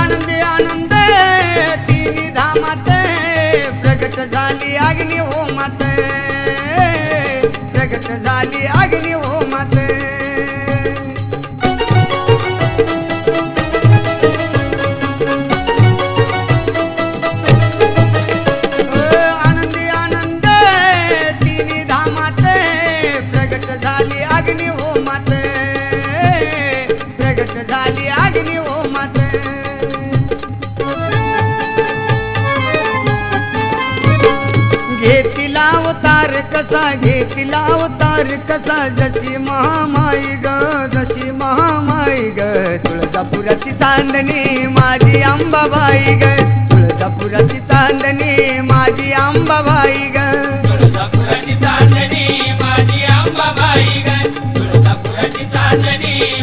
आनंदी आनंद तिन्ही धामात प्रगट झाली अग्नी होमात प्रगट झाली अग्नी होमात आनंदी आनंद तिन्ही धामात प्रगट झाली अग्नी घेतला अवतार कसा घेतला अवतार कसा? जशी महामाई ग जशी महामाई ग. तुळजापुराची चांदणी माझी अंबाबाई ग. तुळजापुराची चांदणी माझी अंबाबाई ग. तुळजापुराची चांदणी माझी अंबाबाई ग. तुळजापुराची चांदणी